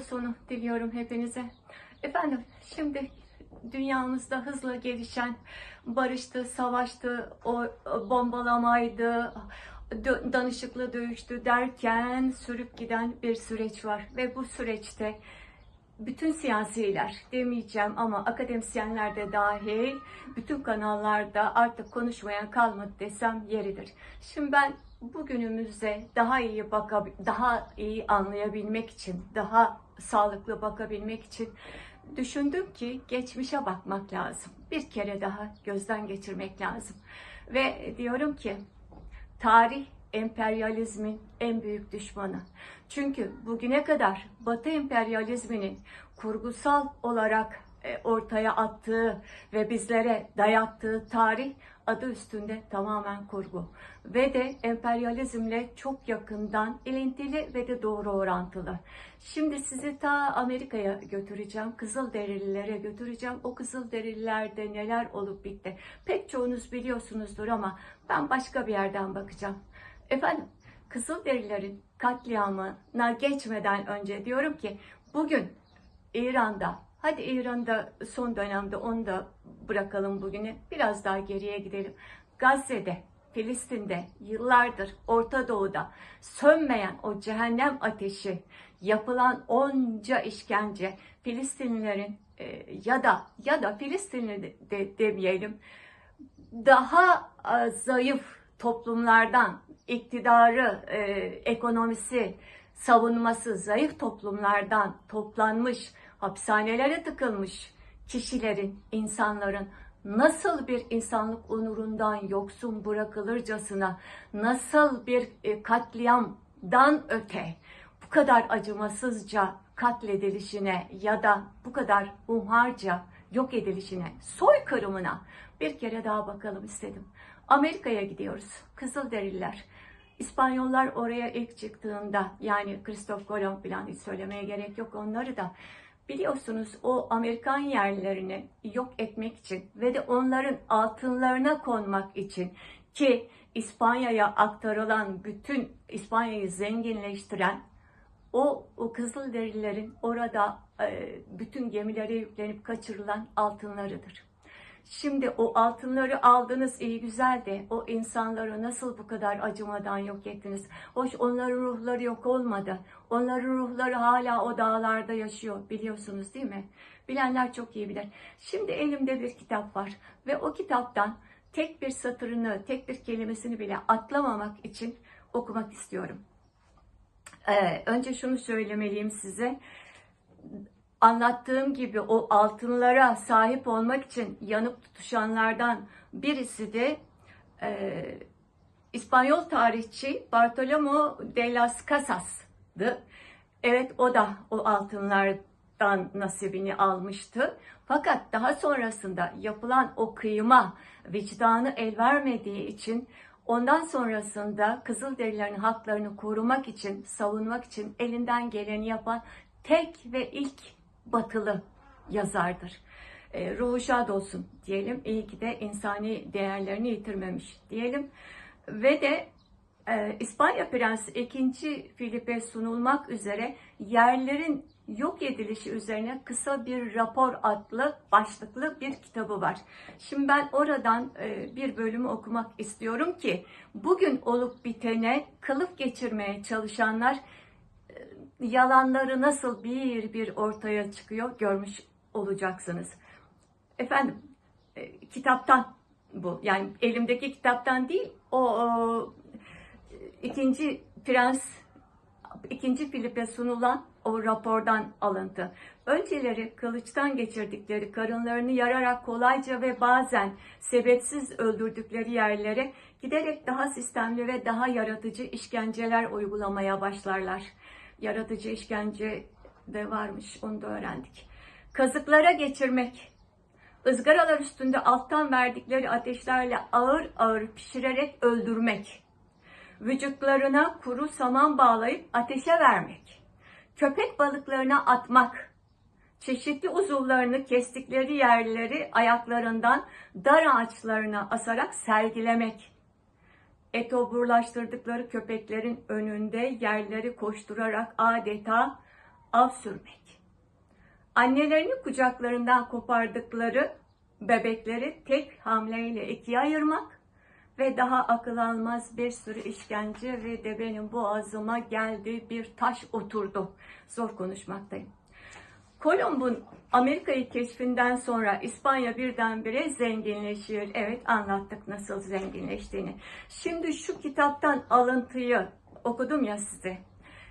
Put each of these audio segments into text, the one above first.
sonu diliyorum hepinize. Efendim şimdi dünyamızda hızla gelişen barıştı, savaştı, o bombalamaydı, danışıklı dövüştü derken sürüp giden bir süreç var. Ve bu süreçte bütün siyasiler demeyeceğim ama akademisyenler de dahil bütün kanallarda artık konuşmayan kalmadı desem yeridir. Şimdi ben bugünümüze daha iyi baka daha iyi anlayabilmek için, daha sağlıklı bakabilmek için düşündüm ki geçmişe bakmak lazım. Bir kere daha gözden geçirmek lazım. Ve diyorum ki tarih emperyalizmin en büyük düşmanı. Çünkü bugüne kadar Batı emperyalizminin kurgusal olarak ortaya attığı ve bizlere dayattığı tarih adı üstünde tamamen kurgu. Ve de emperyalizmle çok yakından ilintili ve de doğru orantılı. Şimdi sizi ta Amerika'ya götüreceğim. Kızılderililere götüreceğim. O Kızılderililerde neler olup bitti. Pek çoğunuz biliyorsunuzdur ama ben başka bir yerden bakacağım. Efendim Kızılderililerin katliamına geçmeden önce diyorum ki bugün İran'da hadi İran'da son dönemde onu da bırakalım bugüne biraz daha geriye gidelim. Gazze'de, Filistin'de yıllardır Orta Doğu'da sönmeyen o cehennem ateşi yapılan onca işkence Filistinlilerin e, ya da ya da Filistinli de, de demeyelim daha e, zayıf toplumlardan iktidarı, e, ekonomisi, savunması zayıf toplumlardan toplanmış, hapishanelere tıkılmış kişilerin, insanların nasıl bir insanlık onurundan yoksun bırakılırcasına, nasıl bir e, katliamdan öte bu kadar acımasızca katledilişine ya da bu kadar umharca yok edilişine, soykırımına bir kere daha bakalım istedim. Amerika'ya gidiyoruz. Kızılderililer. İspanyollar oraya ilk çıktığında yani Kristof Kolomb falan hiç söylemeye gerek yok onları da biliyorsunuz o Amerikan yerlerini yok etmek için ve de onların altınlarına konmak için ki İspanya'ya aktarılan bütün İspanya'yı zenginleştiren o, o Kızılderililerin orada e, bütün gemilere yüklenip kaçırılan altınlarıdır. Şimdi o altınları aldınız iyi güzel de o insanları nasıl bu kadar acımadan yok ettiniz? Hoş onların ruhları yok olmadı. Onların ruhları hala o dağlarda yaşıyor biliyorsunuz değil mi? Bilenler çok iyi bilir. Şimdi elimde bir kitap var ve o kitaptan tek bir satırını, tek bir kelimesini bile atlamamak için okumak istiyorum. Ee, önce şunu söylemeliyim size anlattığım gibi o altınlara sahip olmak için yanıp tutuşanlardan birisi de e, İspanyol tarihçi Bartolomé de las Casas'dı. Evet o da o altınlardan nasibini almıştı. Fakat daha sonrasında yapılan o kıyıma vicdanı el vermediği için ondan sonrasında Kızılderililerin haklarını korumak için, savunmak için elinden geleni yapan tek ve ilk batılı yazardır. E, ruhu şad olsun diyelim. İyi ki de insani değerlerini yitirmemiş diyelim. Ve de e, İspanya Prensi 2. Filip'e sunulmak üzere yerlerin yok edilişi üzerine kısa bir rapor adlı başlıklı bir kitabı var. Şimdi ben oradan e, bir bölümü okumak istiyorum ki bugün olup bitene kılıf geçirmeye çalışanlar yalanları nasıl bir bir ortaya çıkıyor görmüş olacaksınız. Efendim e, kitaptan bu yani elimdeki kitaptan değil o, o ikinci prens ikinci Filip'e sunulan o rapordan alıntı. Önceleri kılıçtan geçirdikleri karınlarını yararak kolayca ve bazen sebepsiz öldürdükleri yerlere giderek daha sistemli ve daha yaratıcı işkenceler uygulamaya başlarlar yaratıcı işkence de varmış. Onu da öğrendik. Kazıklara geçirmek, ızgaralar üstünde alttan verdikleri ateşlerle ağır ağır pişirerek öldürmek, vücutlarına kuru saman bağlayıp ateşe vermek, köpek balıklarına atmak, çeşitli uzuvlarını kestikleri yerleri ayaklarından dar ağaçlarına asarak sergilemek, etoburlaştırdıkları köpeklerin önünde yerleri koşturarak adeta av sürmek. Annelerini kucaklarından kopardıkları bebekleri tek hamleyle ikiye ayırmak ve daha akıl almaz bir sürü işkence ve de benim boğazıma geldi bir taş oturdu. Zor konuşmaktayım. Kolomb'un Amerika'yı keşfinden sonra İspanya birdenbire zenginleşiyor. Evet anlattık nasıl zenginleştiğini. Şimdi şu kitaptan alıntıyı okudum ya size.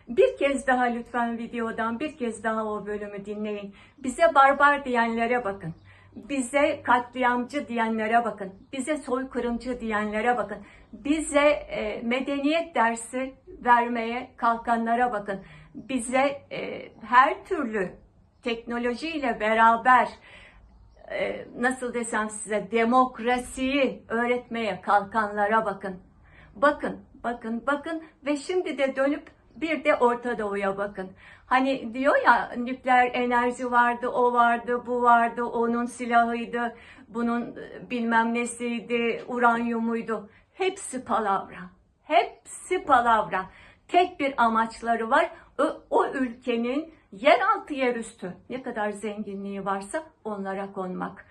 Bir kez daha lütfen videodan bir kez daha o bölümü dinleyin. Bize barbar diyenlere bakın. Bize katliamcı diyenlere bakın. Bize soykırımcı diyenlere bakın. Bize e, medeniyet dersi vermeye kalkanlara bakın. Bize e, her türlü teknolojiyle beraber e, nasıl desem size demokrasiyi öğretmeye kalkanlara bakın. Bakın, bakın, bakın ve şimdi de dönüp bir de Orta Doğu'ya bakın. Hani diyor ya nükleer enerji vardı, o vardı, bu vardı, onun silahıydı, bunun e, bilmem nesiydi, uranyumuydu. Hepsi palavra. Hepsi palavra. Tek bir amaçları var. O, ülkenin yeraltı yerüstü ne kadar zenginliği varsa onlara konmak.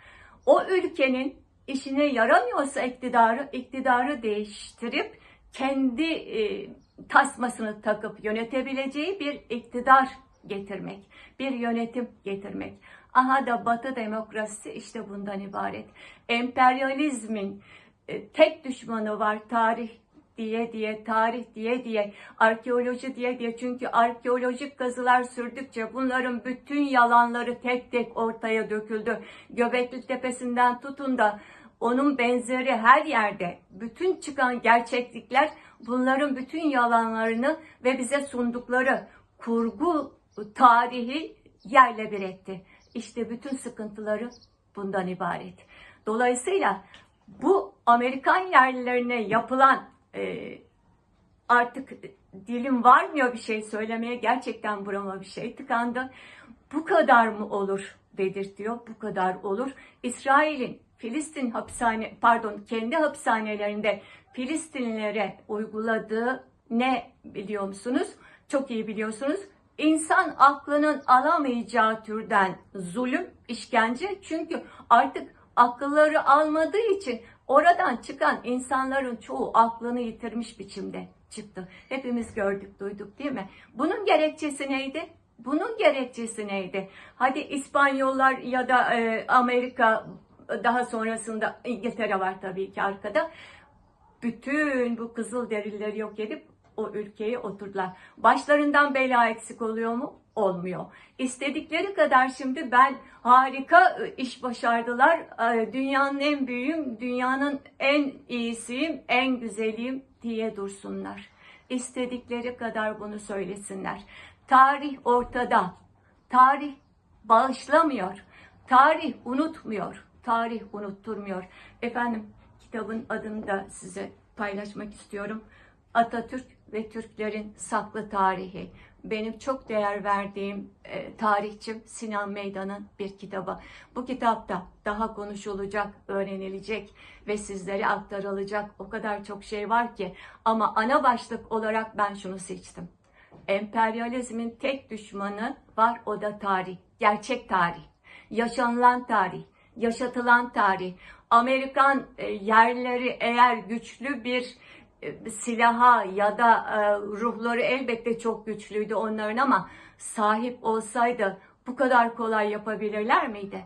O ülkenin işine yaramıyorsa iktidarı, iktidarı değiştirip kendi e, tasmasını takıp yönetebileceği bir iktidar getirmek, bir yönetim getirmek. Aha da Batı demokrasisi işte bundan ibaret. Emperyalizmin e, tek düşmanı var tarih diye diye, tarih diye diye, arkeoloji diye diye. Çünkü arkeolojik kazılar sürdükçe bunların bütün yalanları tek tek ortaya döküldü. Göbekli Tepesi'nden tutun da onun benzeri her yerde bütün çıkan gerçeklikler bunların bütün yalanlarını ve bize sundukları kurgu tarihi yerle bir etti. İşte bütün sıkıntıları bundan ibaret. Dolayısıyla bu Amerikan yerlilerine yapılan e, artık dilim varmıyor bir şey söylemeye gerçekten burama bir şey tıkandı. Bu kadar mı olur dedirtiyor. Bu kadar olur. İsrail'in Filistin hapishane pardon kendi hapishanelerinde Filistinlilere uyguladığı ne biliyor musunuz? Çok iyi biliyorsunuz. İnsan aklının alamayacağı türden zulüm, işkence. Çünkü artık akılları almadığı için oradan çıkan insanların çoğu aklını yitirmiş biçimde çıktı. Hepimiz gördük, duyduk değil mi? Bunun gerekçesi neydi? Bunun gerekçesi neydi? Hadi İspanyollar ya da e, Amerika daha sonrasında İngiltere var tabii ki arkada. Bütün bu kızıl derileri yok edip o ülkeye oturdular. Başlarından bela eksik oluyor mu? Olmuyor. İstedikleri kadar şimdi ben harika iş başardılar. Dünyanın en büyüğüm, dünyanın en iyisiyim, en güzeliyim diye dursunlar. İstedikleri kadar bunu söylesinler. Tarih ortada. Tarih bağışlamıyor. Tarih unutmuyor. Tarih unutturmuyor. Efendim kitabın adını da size paylaşmak istiyorum. Atatürk ve Türklerin saklı tarihi. Benim çok değer verdiğim e, tarihçim Sinan Meydan'ın bir kitabı. Bu kitapta daha konuşulacak, öğrenilecek ve sizlere aktarılacak o kadar çok şey var ki. Ama ana başlık olarak ben şunu seçtim. Emperyalizmin tek düşmanı var o da tarih. Gerçek tarih. Yaşanılan tarih. Yaşatılan tarih. Amerikan e, yerleri eğer güçlü bir silaha ya da e, ruhları elbette çok güçlüydü onların ama sahip olsaydı bu kadar kolay yapabilirler miydi?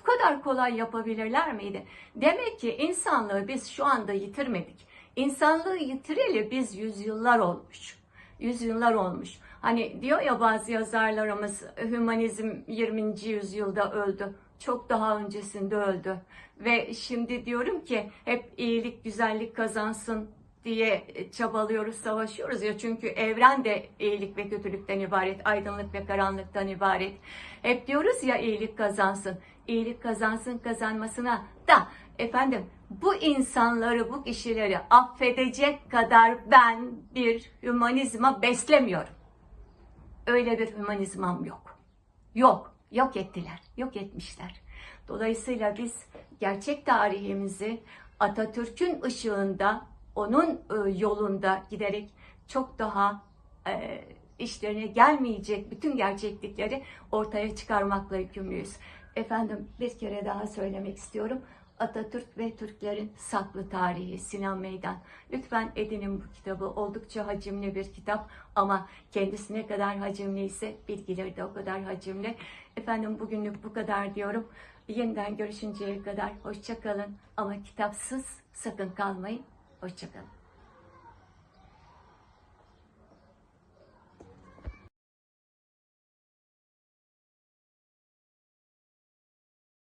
Bu kadar kolay yapabilirler miydi? Demek ki insanlığı biz şu anda yitirmedik. İnsanlığı yitireli biz yüzyıllar olmuş. Yüzyıllar olmuş. Hani diyor ya bazı yazarlarımız hümanizm 20. yüzyılda öldü. Çok daha öncesinde öldü. Ve şimdi diyorum ki hep iyilik, güzellik kazansın diye çabalıyoruz, savaşıyoruz ya. Çünkü evren de iyilik ve kötülükten ibaret, aydınlık ve karanlıktan ibaret. Hep diyoruz ya iyilik kazansın. İyilik kazansın kazanmasına da efendim bu insanları, bu kişileri affedecek kadar ben bir hümanizma beslemiyorum. Öyle bir hümanizmam yok. Yok, yok ettiler, yok etmişler. Dolayısıyla biz gerçek tarihimizi Atatürk'ün ışığında onun e, yolunda giderek çok daha e, işlerine gelmeyecek bütün gerçeklikleri ortaya çıkarmakla yükümlüyüz. Efendim bir kere daha söylemek istiyorum. Atatürk ve Türklerin saklı tarihi Sinan Meydan. Lütfen edinin bu kitabı. Oldukça hacimli bir kitap ama kendisi ne kadar hacimli ise bilgileri de o kadar hacimli. Efendim bugünlük bu kadar diyorum. Yeniden görüşünceye kadar hoşça kalın ama kitapsız sakın kalmayın. Hoşça kalın.